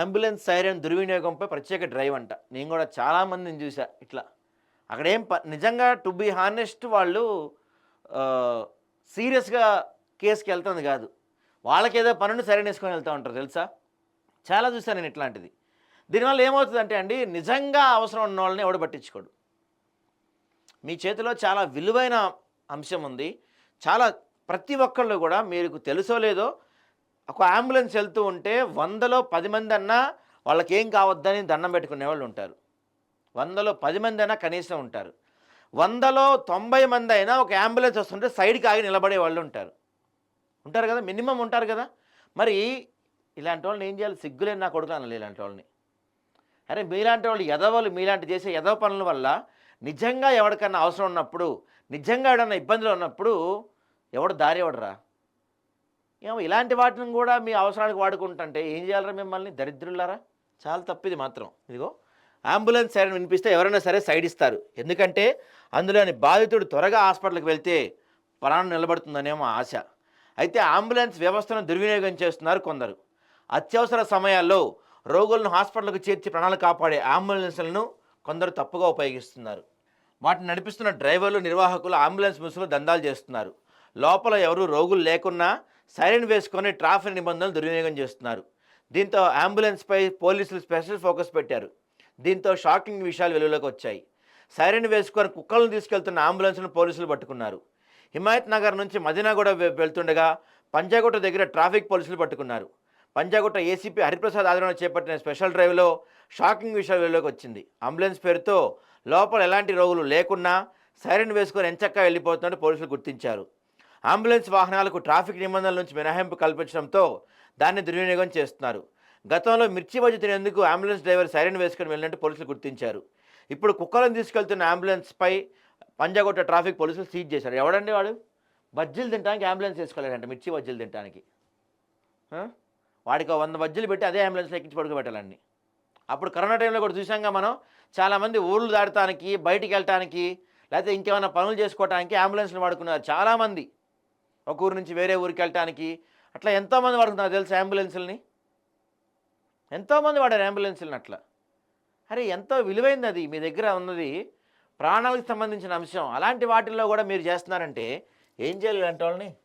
Ambulance siren దుర్వినియోగంపై ప్రత్యేక drive అంట. నేను కూడా చాలామందిని చూసా ఇట్లా. అక్కడ ఏం ప నిజంగా టు బీ హానెస్ట్ వాళ్ళు సీరియస్గా కేసుకి వెళ్తుంది కాదు. వాళ్ళకి ఏదో పనులు సరైన వేసుకొని వెళ్తూ ఉంటారు తెలుసా? చాలా చూసాను నేను ఇట్లాంటిది. దీనివల్ల ఏమవుతుందంటే అండి నిజంగా అవసరం ఉన్న వాళ్ళని ఎవడు పట్టించుకోడు. మీ చేతిలో చాలా విలువైన అంశం ఉంది. చాలా ప్రతి ఒక్కళ్ళు కూడా మీకు తెలుసో లేదో ఒక అంబులెన్స్ వెళ్తూ ఉంటే వందలో పది మంది అన్నా వాళ్ళకి ఏం కావద్దని దండం పెట్టుకునే వాళ్ళు ఉంటారు. వందలో పది మంది అయినా కనీసం ఉంటారు. వందలో తొంభై మంది అయినా ఒక అంబులెన్స్ వస్తుంటే సైడ్కి ఆగి నిలబడే వాళ్ళు ఉంటారు. ఉంటారు కదా? మినిమం ఉంటారు కదా? మరి ఇలాంటి వాళ్ళని ఏం చేయాలి? సిగ్గులే నా కొడుకు అనాలి ఇలాంటి వాళ్ళని. అరే మీలాంటి వాళ్ళు ఎదవలు మీలాంటి చేసే ఎదవ పనుల వల్ల నిజంగా ఎవరికన్నా అవసరం ఉన్నప్పుడు నిజంగా ఎవడన్నా ఇబ్బందులు ఉన్నప్పుడు ఎవడు దారి ఎవడరా? ఏమో ఇలాంటి వాటిని కూడా మీ అవసరాలకు వాడుకుంటుంటే ఏం చేయాలరా మిమ్మల్ని? దరిద్రులారా చాలా తప్పిది మాత్రం. ఇదిగో అంబులెన్స్ సైరన్ వినిపిస్తే ఎవరైనా సరే సైడ్ ఇస్తారు. ఎందుకంటే అందులోని బాధితుడు త్వరగా హాస్పిటల్కి వెళ్తే ప్రాణం నిలబడుతుందనేమో ఆశ. అయితే అంబులెన్స్ వ్యవస్థను దుర్వినియోగం చేస్తున్నారు కొందరు. అత్యవసర సమయాల్లో రోగులను హాస్పిటల్కు చేర్చి ప్రాణాలు కాపాడే అంబులెన్స్లను కొందరు తప్పుగా ఉపయోగిస్తున్నారు. వాటిని నడిపిస్తున్న డ్రైవర్లు నిర్వాహకులు అంబులెన్స్ ముసులు దందాలు చేస్తున్నారు. లోపల ఎవరు రోగులు లేకున్నా సైరన్ వేసుకొని ట్రాఫిక్ నిబంధనలు దుర్వినియోగం చేస్తున్నారు. దీంతో అంబులెన్స్పై పోలీసులు స్పెషల్ ఫోకస్ పెట్టారు. దీంతో షాకింగ్ విషయాలు వెలుగులోకి వచ్చాయి. సైరన్ వేసుకొని కుక్కలను తీసుకెళ్తున్న అంబులెన్స్ను పోలీసులు పట్టుకున్నారు. హిమాయత్ నగర్ నుంచి మదీనాగూడ వెళ్తుండగా పంజాగుట్ట దగ్గర ట్రాఫిక్ పోలీసులు పట్టుకున్నారు. పంజాగుట్ట ఏసీపీ హరిప్రసాద్ ఆధ్వర్యంలో చేపట్టిన స్పెషల్ డ్రైవ్లో షాకింగ్ విషయాలు వెలుగులోకి వచ్చింది. అంబులెన్స్ పేరుతో లోపల ఎలాంటి రోగులు లేకున్నా సైరన్ వేసుకొని ఎంచక్కా వెళ్ళిపోతున్నట్టు పోలీసులు గుర్తించారు. అంబులెన్స్ వాహనాలకు ట్రాఫిక్ నిబంధనల నుంచి మినహాయింపు కల్పించడంతో దాన్ని దుర్వినియోగం చేస్తున్నారు. గతంలో మిర్చి బజ్జి తినేందుకు అంబులెన్స్ డ్రైవర్ సైరన్ వేసుకొని వెళ్ళినట్టు పోలీసులు గుర్తించారు. ఇప్పుడు కుక్కలను తీసుకెళ్తున్న అంబులెన్స్పై పంజాగొట్ట ట్రాఫిక్ పోలీసులు సీజ్ చేశారు. ఎవడండి వాడు? బజ్జీలు తినడానికి అంబులెన్స్ వేసుకోలేడంట మిర్చి బజ్జీలు తినడానికి వాడికి వంద బజ్జీలు పెట్టి అదే అంబులెన్స్లో ఎక్కించి పడుకోబెట్టాలండి అప్పుడు కరోనా టైంలో కూడా చూసాంగా మనం చాలామంది ఊళ్ళు దాటడానికి బయటికి వెళ్ళటానికి లేకపోతే ఇంకేమైనా పనులు చేసుకోవడానికి అంబులెన్స్లు వాడుకున్నారు చాలామంది. ఒక ఊరు నుంచి వేరే ఊరికి వెళ్ళటానికి. అట్లా ఎంతోమంది వాడుకున్నారు తెలుసు అంబులెన్సుల్ని. ఎంతోమంది వాడారు అంబులెన్సులను అట్లా. అరే ఎంతో విలువైంది అది. మీ దగ్గర ఉన్నది ప్రాణాలకు సంబంధించిన అంశం. అలాంటి వాటిల్లో కూడా మీరు చేస్తున్నారంటే ఏం చేయాలి ఇలాంటి వాళ్ళని?